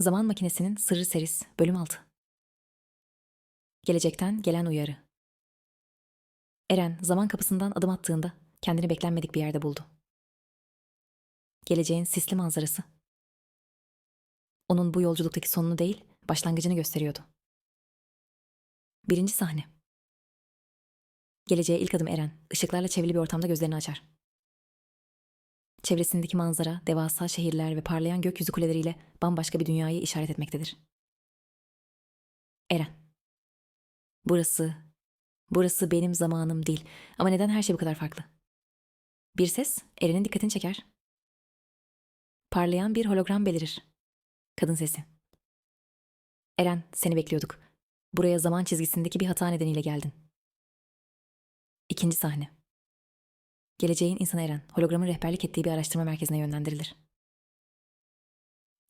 Zaman Makinesi'nin Sırrı Seris Bölüm 6 Gelecekten gelen uyarı Eren zaman kapısından adım attığında kendini beklenmedik bir yerde buldu. Geleceğin sisli manzarası. Onun bu yolculuktaki sonunu değil, başlangıcını gösteriyordu. Birinci sahne. Geleceğe ilk adım Eren, ışıklarla çevrili bir ortamda gözlerini açar. Çevresindeki manzara, devasa şehirler ve parlayan gökyüzü kuleleriyle bambaşka bir dünyayı işaret etmektedir. Eren. Burası, burası benim zamanım değil. Ama neden her şey bu kadar farklı? Bir ses Eren'in dikkatini çeker. Parlayan bir hologram belirir. Kadın sesi. Eren, seni bekliyorduk. Buraya zaman çizgisindeki bir hata nedeniyle geldin. İkinci sahne. Geleceğin insanı Eren, hologramın rehberlik ettiği bir araştırma merkezine yönlendirilir.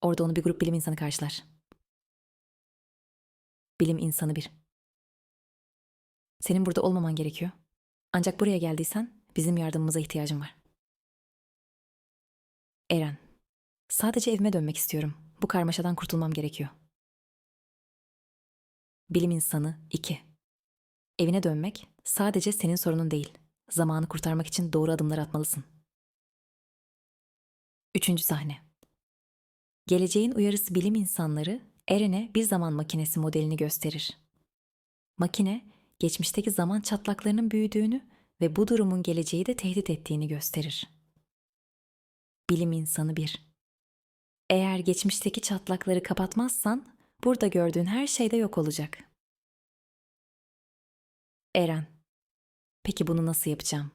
Orada onu bir grup bilim insanı karşılar. Bilim insanı bir. Senin burada olmaman gerekiyor. Ancak buraya geldiysen bizim yardımımıza ihtiyacım var. Eren, sadece evime dönmek istiyorum. Bu karmaşadan kurtulmam gerekiyor. Bilim insanı 2. Evine dönmek sadece senin sorunun değil. Zamanı kurtarmak için doğru adımlar atmalısın. Üçüncü sahne. Geleceğin uyarısı bilim insanları Eren'e bir zaman makinesi modelini gösterir. Makine, geçmişteki zaman çatlaklarının büyüdüğünü ve bu durumun geleceği de tehdit ettiğini gösterir. Bilim insanı 1. Eğer geçmişteki çatlakları kapatmazsan burada gördüğün her şey de yok olacak. Eren Peki bunu nasıl yapacağım?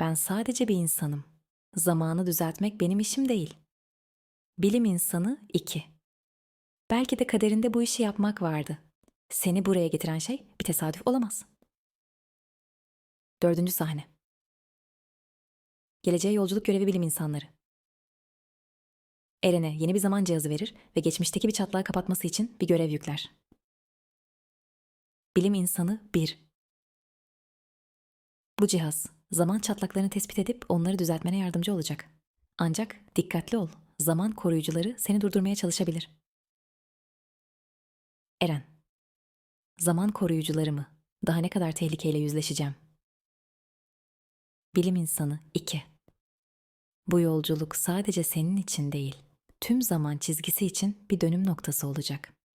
Ben sadece bir insanım. Zamanı düzeltmek benim işim değil. Bilim insanı 2. Belki de kaderinde bu işi yapmak vardı. Seni buraya getiren şey bir tesadüf olamaz. Dördüncü sahne. Geleceğe yolculuk görevi bilim insanları. Eren'e yeni bir zaman cihazı verir ve geçmişteki bir çatlağı kapatması için bir görev yükler. Bilim insanı 1. Bu cihaz zaman çatlaklarını tespit edip onları düzeltmene yardımcı olacak. Ancak dikkatli ol. Zaman koruyucuları seni durdurmaya çalışabilir. Eren. Zaman koruyucuları mı? Daha ne kadar tehlikeyle yüzleşeceğim? Bilim insanı 2. Bu yolculuk sadece senin için değil, tüm zaman çizgisi için bir dönüm noktası olacak.